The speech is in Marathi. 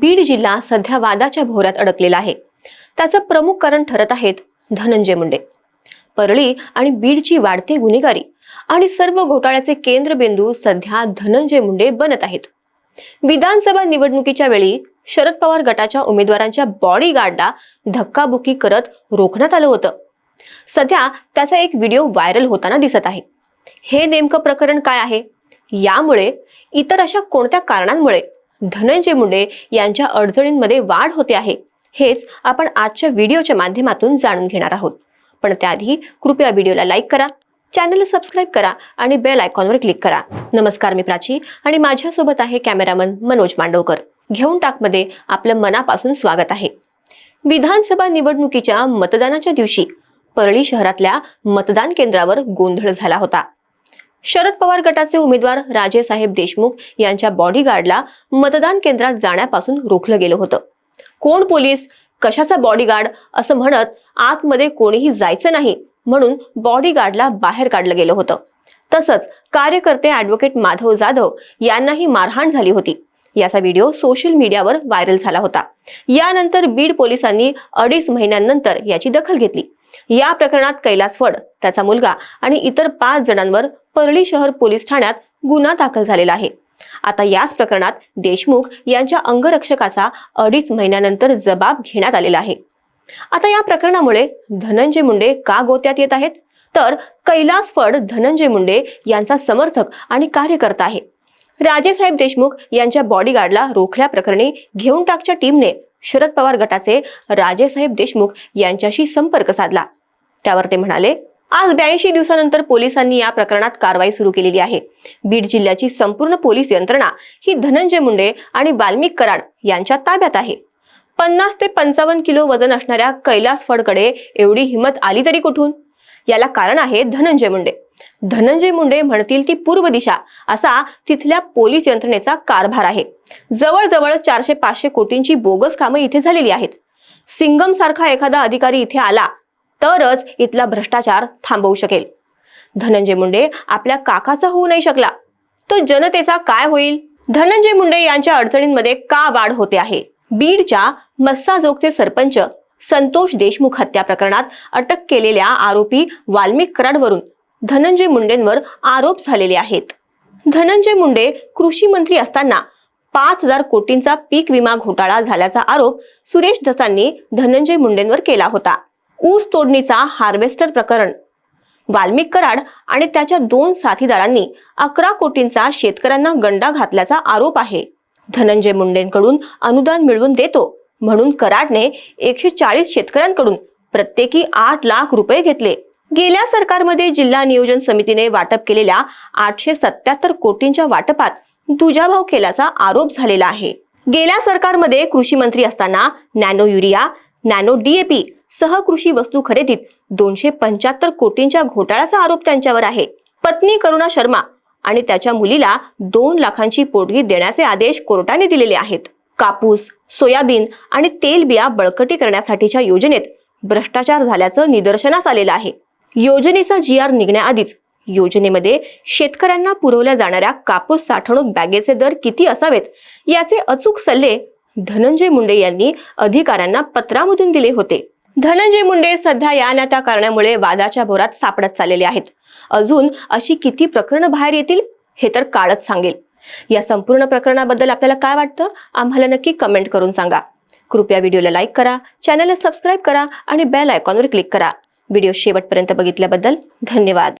बीड जिल्हा सध्या वादाच्या भोवऱ्यात अडकलेला आहे. त्याचं प्रमुख कारण ठरत आहेत धनंजय मुंडे. परळी आणि बीडची वाढती गुन्हेगारी आणि सर्व घोटाळ्याचे केंद्रबिंदू सध्या धनंजय मुंडे बनत आहेत. विधानसभा निवडणुकीच्या वेळी शरद पवार गटाच्या उमेदवारांच्या बॉडीगार्डला धक्काबुक्की करत रोखण्यात आलं होतं. सध्या त्याचा एक व्हिडिओ व्हायरल होताना दिसत आहे. हे नेमकं प्रकरण काय आहे? यामुळे इतर अशा कोणत्या कारणांमुळे धनंजय मुंडे यांच्या अडचणींमध्ये वाढ होते आहे. हेच आपण आजच्या व्हिडिओच्या माध्यमातून जाणून घेणार आहोत. पण त्याआधी कृपया व्हिडिओला लाईक करा चॅनलला सबस्क्राईब करा आणि बेल आयकॉनवर क्लिक करा. नमस्कार मी प्राची आणि माझ्यासोबत आहे कॅमेरामन मनोज मांडवकर. घेऊन टाकमध्ये आपलं मनापासून स्वागत आहे. विधानसभा निवडणुकीच्या मतदानाच्या दिवशी परळी शहरातल्या मतदान केंद्रावर गोंधळ झाला होता. शरद पवार गटाचे उमेदवार राजेसाहेब देशमुख यांच्या बॉडीगार्डला मतदान केंद्रात जाण्यापासून रोखलं गेलं होतं. कोण पोलीस? कशाचा बॉडीगार्ड असं म्हणत आतमध्ये कोणीही जायचं नाही म्हणून बॉडीगार्डला बाहेर काढलं गेलं होतं. तसंच कार्यकर्ते ॲडव्होकेट माधव जाधव यांनाही मारहाण झाली होती. याचा व्हिडिओ सोशल मीडियावर व्हायरल झाला होता. यानंतर बीड पोलिसांनी अडीच महिन्यांनंतर याची दखल घेतली. या प्रकरणात कैलास फड त्याचा मुलगा आणि इतर पाच जणांवर परळी शहर पोलीस ठाण्यात गुन्हा दाखल झालेला आहे. आता याच प्रकरणात देशमुख यांच्या अंगरक्षकाचा अडीच महिन्यानंतर जबाब घेण्यात आलेला आहे. आता या प्रकरणामुळे धनंजय मुंडे का गोत्यात येत आहेत? तर कैलास फड धनंजय मुंडे यांचा समर्थक आणि कार्यकर्ता आहे. राजेसाहेब देशमुख यांच्या बॉडीगार्डला रोखल्या प्रकरणी घेऊन टाकच्या टीमने शरद पवार गटाचे राजेसाहेब देशमुख यांच्याशी संपर्क साधला. त्यावर ते म्हणाले आज ब्याऐंशी दिवसानंतर पोलिसांनी या प्रकरणात कारवाई सुरू केलेली आहे. बीड जिल्ह्याची संपूर्ण पोलीस यंत्रणा ही धनंजय मुंडे आणि वाल्मिक कराड यांच्या ताब्यात आहे. पन्नास ते पंचावन्न किलो वजन असणाऱ्या कैलास फडकडे एवढी हिंमत आली तरी कुठून? याला कारण आहे धनंजय मुंडे. धनंजय मुंडे म्हणतील ती पूर्व दिशा असा तिथल्या पोलीस यंत्रणेचा कारभार आहे. जवळजवळ चारशे पाचशे कोटींची बोगस कामं इथे झालेली आहेत. सिंगम सारखा एखादा अधिकारी इथे आला तरच इथला भ्रष्टाचार थांबवू शकेल. धनंजय मुंडे आपल्या काकाचा होऊ नाही शकला. तो जनतेचा काय होईल? धनंजय मुंडे यांच्या अडचणींमध्ये का वाढ होते आहे? बीडच्या मस्साजोगचे सरपंच संतोष देशमुख हत्या प्रकरणात अटक केलेल्या आरोपी वाल्मिक कराडवरून धनंजय मुंडेंवर आरोप झालेले आहेत. धनंजय मुंडे कृषी मंत्री असताना पाच हजार कोटींचा पीक विमा घोटाळा झाल्याचा आरोप सुरेश धसांनी धनंजय मुंडेंवर केला होता. ऊस तोडणीचा हार्वेस्टर प्रकरण. वाल्मिक कराड आणि त्याच्या दोन साथीदारांनी अकरा कोटींचा शेतकऱ्यांना गंडा घातल्याचा आरोप आहे. धनंजय मुंडेंकडून अनुदान मिळवून देतो म्हणून कराडने एकशे चाळीस शेतकऱ्यांकडून प्रत्येकी आठ लाख रुपये घेतले. गेल्या सरकारमध्ये जिल्हा नियोजन समितीने वाटप केलेल्या आठशे सत्याहत्तर कोटींच्या वाटपात दुजाभाव केल्याचा आरोप झालेला आहे. गेल्या सरकारमध्ये कृषी मंत्री असताना नॅनो युरिया नॅनो डीएपी सहकृषी वस्तू खरेदीत दोनशे पंच्याहत्तर कोटींच्या घोटाळ्याचा आरोप त्यांच्यावर आहे. पत्नी करुणा शर्मा आणि त्याच्या मुलीला दोन लाखांची पोटगी देण्याचे आदेश कोर्टाने दिलेले आहेत. कापूस सोयाबीन आणि तेलबिया बळकटी करण्यासाठीच्या योजनेत भ्रष्टाचार झाल्याचं निदर्शनास आलेलं आहे. योजनेचा जी आर निघण्याआधीच योजनेमध्ये शेतकऱ्यांना पुरवल्या जाणाऱ्या कापूस साठवणूक बॅगेचे दर किती असावेत याचे अचूक सल्ले धनंजय मुंडे यांनी अधिकाऱ्यांना पत्रामधून दिले होते. धनंजय मुंडे सध्या या ना त्या कारणामुळे वादाच्या भोरात सापडत चाललेले आहेत. अजून अशी किती प्रकरणं बाहेर येतील हे तर काळच सांगेल. या संपूर्ण प्रकरणाबद्दल आपल्याला काय वाटतं आम्हाला नक्की कमेंट करून सांगा. कृपया व्हिडिओला लाईक करा चॅनलला सबस्क्राईब करा आणि बेल आयकॉनवर क्लिक करा. व्हिडिओ शेवटपर्यंत बघितल्याबद्दल धन्यवाद.